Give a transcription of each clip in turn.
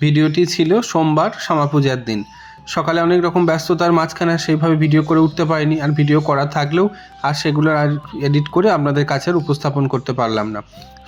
ভিডিওটি ছিল সোমবার শ্যামা পূজার দিন। সকালে অনেক রকম ব্যস্ততার মাঝখানে সেইভাবে ভিডিও করে উঠতে পারিনি আর ভিডিও করা থাকলেও আর সেগুলো আর এডিট করে আপনাদের কাছে আর উপস্থাপন করতে পারলাম না।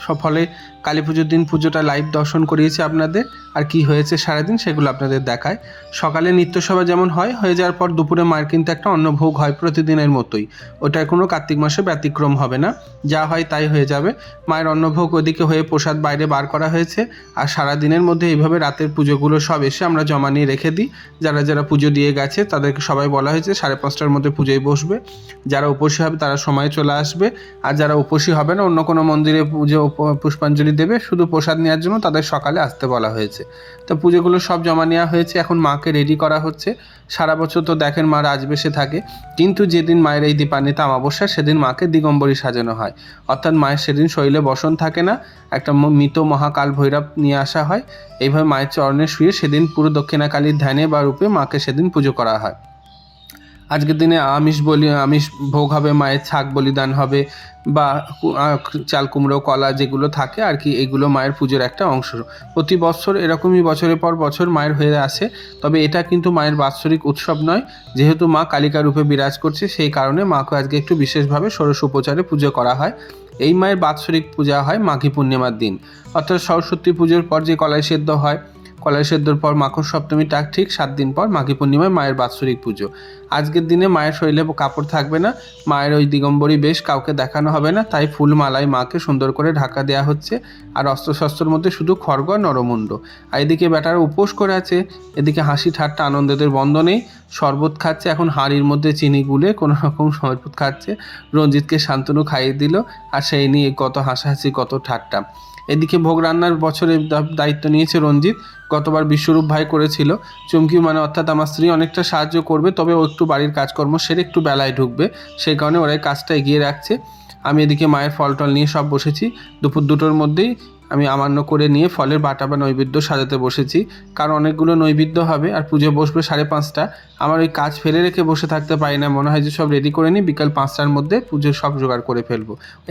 সব ফলে কালী পুজোর দিন পুজোটা লাইভ দর্শন করিয়েছি আপনাদের, আর কি হয়েছে সারাদিন সেগুলো আপনাদের দেখায়। সকালে নিত্যসভা যেমন হয়, হয়ে যাওয়ার পর দুপুরে মার কিন্তু একটা অন্নভোগ হয় প্রতিদিনের মতোই। ওটার কোনো কার্তিক মাসে ব্যতিক্রম হবে না, যা হয় তাই হয়ে যাবে। মায়ের অন্নভোগ ওদিকে হয়ে প্রসাদ বাইরে বার করা হয়েছে, আর সারা দিনের মধ্যে এইভাবে রাতের পুজোগুলো সব এসে আমরা জমা নিয়ে রেখে দিই। যারা যারা পুজো দিয়ে গেছে, তাদেরকে সবাই বলা হয়েছে সাড়ে পাঁচটার মধ্যে পুজোয় বসবে। যারা উপসী হবে তারা সময় চলে আসবে, আর যারা উপসী হবে না, অন্য কোনো মন্দিরে পুজো পুষ্পাঞ্জলি দেবে, শুধু প্রসাদ নেওয়ার জন্য তাদের সকালে আসতে বলা হয়েছে। তো পুজোগুলো সব জমা নেওয়া হয়েছে, এখন মাকে রেডি করা হচ্ছে। সারা বছর তো দেখেন মা রাজবেশে থাকে, কিন্তু যেদিন মায়ের এই দীপান্বিতা অমাবস্যা, সেদিন মাকে দিগম্বরী সাজানো হয়। অর্থাৎ মায়ের সেদিন শরীরে বসন থাকে না, একটা মৃত মহাকাল ভৈরব নিয়ে আসা হয়। এইভাবে মায়ের চরণে শুয়ে সেদিন পুরো দক্ষিণাকালীর ধ্যানে বা রূপে মাকে সেদিন পুজো করা হয়। আজকের দিনে আমিষ বলি, আমিষ ভোগ হবে, মায়ের ছাগ বলিদান হবে বা চাল, কুমড়ো, কলা যেগুলো থাকে আর কি, এগুলো মায়ের পুজোর একটা অংশ। প্রতি বছর এরকমই বছরের পর বছর মায়ের হয়ে আসে, তবে এটা কিন্তু মায়ের বাৎসরিক উৎসব নয়। যেহেতু মা কালিকা রূপে বিরাজ করছে, সেই কারণে মাকে আজকে একটু বিশেষভাবে ষোড়শ উপচারে পুজো করা হয়। এই মায়ের বাৎসরিক পূজা হয় মাঘী পূর্ণিমার দিন। অর্থাৎ সরস্বতী পুজোর পর যে কলাই সেদ্ধ হয় কলাই সেদ্ধর পর মাখন সপ্তমী টাক ঠিক সাত দিন পর মাঘী পূর্ণিমায় মায়ের বাৎসরিক পুজো। আজকের দিনে মায়ের শরীরে কাপড় থাকবে না, মায়ের ওই দিগম্বরী বেশ কাউকে দেখানো হবে না, তাই ফুল মালায় মাকে সুন্দর করে ঢাকা দেওয়া হচ্ছে। আর অস্ত্রশস্ত্রের মধ্যে শুধু খড়গ নরমুণ্ড। আর এদিকে বেটারা উপোস করে আছে, এদিকে হাসি ঠাট্টা আনন্দদের বন্ধ নেই শরবত খাচ্ছে, এখন হাঁড়ির মধ্যে চিনি গুলে কোনো রকম শরবত খাচ্ছে। রঞ্জিতকে শান্তনু খাইয়ে দিল, আর সেই নিয়ে কত হাসাহাসি, কত ঠাট্টা। এদিকে ভোগ রান্নার বছরে দায়িত্ব নিয়েছে রঞ্জিত। গতবার বিশ্বরূপ ভাই করেছিল। চুমকি মানে অর্থাৎ আমার স্ত্রী অনেকটা সাহায্য করবে, তবে ও একটু বাড়ির কাজকর্ম সেরে একটু বেলায় ঢুকবে। সেই কারণে ওরাই কাজটা এগিয়ে রাখছে। আমি এদিকে মায়ের ফল টল নিয়ে সব বসেছি। দুপুর দুটোর মধ্যেই আমি আমান্য করে নিয়ে ফলের বাটা বা নৈবেদ্য সাজাতে বসেছি। কারণ অনেকগুলো নৈবেদ্য হবে আর পুজো বসবে সাড়ে পাঁচটা। আমার ওই কাজ ফেলে রেখে বসে থাকতে পারি না। মনে হয় যে সব রেডি করে নিই বিকাল পাঁচটার মধ্যে পুজোর সব জোগাড় করে ফেলব।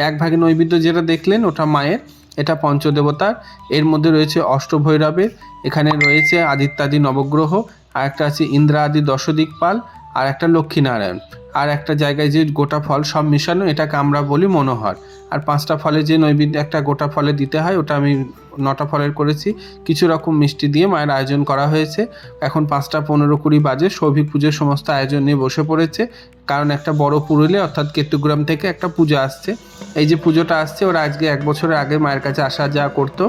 এক ভাগে নৈবেদ্য যেটা দেখলেন ওটা মায়ের, এটা পঞ্চদেবতার। এর মধ্যে রয়েছে অষ্টভৈরবের, এখানে রয়েছে আদিত্যাদি নবগ্রহ, আর একটা আছে ইন্দ্রা আদি দশদিকপাল আর একটা লক্ষ্মীনারায়ণ। আর একটা জায়গায় যে গোটা ফল সব মিশানো, এটাকে আমরা বলি মনোহর। আর পাঁচটা ফলে যে নৈবেদ্য একটা গোটা ফলে দিতে হয়, ওটা আমি নটা ফলের করেছি। কিছু রকম মিষ্টি দিয়ে মায়ের আয়োজন করা হয়েছে। এখন পাঁচটা পনেরো কুড়ি বাজে, সৌভিক পুজোর সমস্ত আয়োজন নিয়ে বসে পড়েছে। কারণ একটা বড় পুরুলে অর্থাৎ কেতুগ্রাম থেকে একটা পূজা আসছে। এই যে পুজোটা আসছে, ওরা আজকে এক বছরের আগে মায়ের কাছে আসা যাওয়া করতো।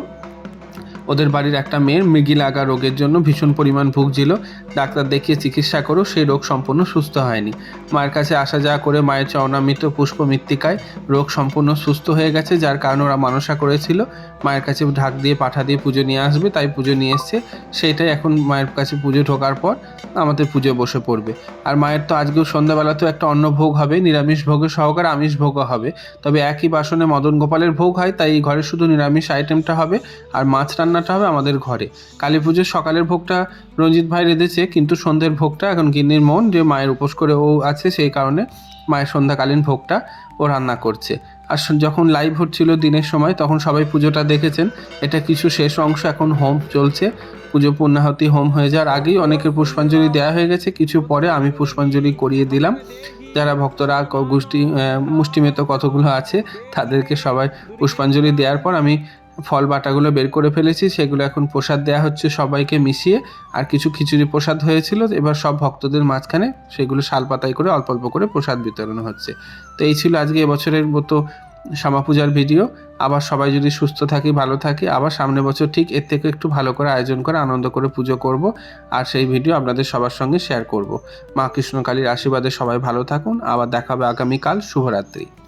ওদের বাড়ির একটা মেয়ের মৃগি লাগা রোগের জন্য ভীষণ পরিমাণ ভুগছিল। ডাক্তার দেখিয়ে চিকিৎসা করেও সেই রোগ সম্পূর্ণ সুস্থ হয়নি। মায়ের কাছে আসা যাওয়া করে মায়ের চরণামৃত পুষ্প মৃত্তিকায় রোগ সম্পূর্ণ সুস্থ হয়ে গেছে, যার কারণে ওরা মানসা করেছিল। মায়ের কাছে ঢাক দিয়ে, পাঠা দিয়ে পুজো নিয়ে আসবে, তাই পুজো নিয়ে এসছে। সেইটাই এখন মায়ের কাছে পুজো ঢোকার পর আমাদের পুজো বসে পড়বে। আর মায়ের তো আজকেও সন্ধ্যাবেলাতেও একটা অন্ন ভোগ হবে, নিরামিষ ভোগের সহকারে আমিষ ভোগও হবে। তবে একই বাসনে মদন গোপালের ভোগ হয়, তাই ঘরে শুধু নিরামিষ আইটেমটা হবে, আর মাছ রান্নাটা হবে আমাদের ঘরে। কালী পুজোর সকালের ভোগটা রঞ্জিত ভাই রেঁধেছে, কিন্তু সন্ধ্যের ভোগটা এখন গিন্নির মন, যে মায়ের উপোস করে ও আছে সেই কারণে মায়ের সন্ধ্যাকালীন ভোগটা ও রান্না করছে। আর যখন লাইভ হচ্ছিল দিনের সময়, তখন সবাই পুজোটা দেখেছেন। এটা কিছু শেষ অংশ এখন হোম চলছে। পুজো পূর্ণাহতি হোম হয়ে যাওয়ার আগেই অনেকের পুষ্পাঞ্জলি দেওয়া হয়ে গেছে। কিছু পরে আমি পুষ্পাঞ্জলি করিয়ে দিলাম। যারা ভক্তরা গোষ্ঠী মুষ্টিমেত কতগুলো আছে, তাদেরকে সবাই পুষ্পাঞ্জলি দেওয়ার পর আমি ফল বাটাগুলো বের করে ফেলেছি, সেগুলো এখন প্রসাদ দেওয়া হচ্ছে সবাইকে মিশিয়ে। আর কিছু খিচুড়ি প্রসাদ হয়েছিল, এবার সব ভক্তদের মাঝখানে সেগুলো শাল শালপাতায় করে অল্প অল্প করে প্রসাদ বিতরণ হচ্ছে। তো এই ছিল আজকে এবছরের মতো শ্যামা পূজার ভিডিও। আবার সবাই যদি সুস্থ থাকি, ভালো থাকি, আবার সামনের বছর ঠিক এর থেকে একটু ভালো করে আয়োজন করে, আনন্দ করে পুজো করব। আর সেই ভিডিও আপনাদের সবার সঙ্গে শেয়ার করব। মা কৃষ্ণকালীর আশীর্বাদে সবাই ভালো থাকুন। আবার দেখা হবে আগামীকাল, শুভরাত্রি।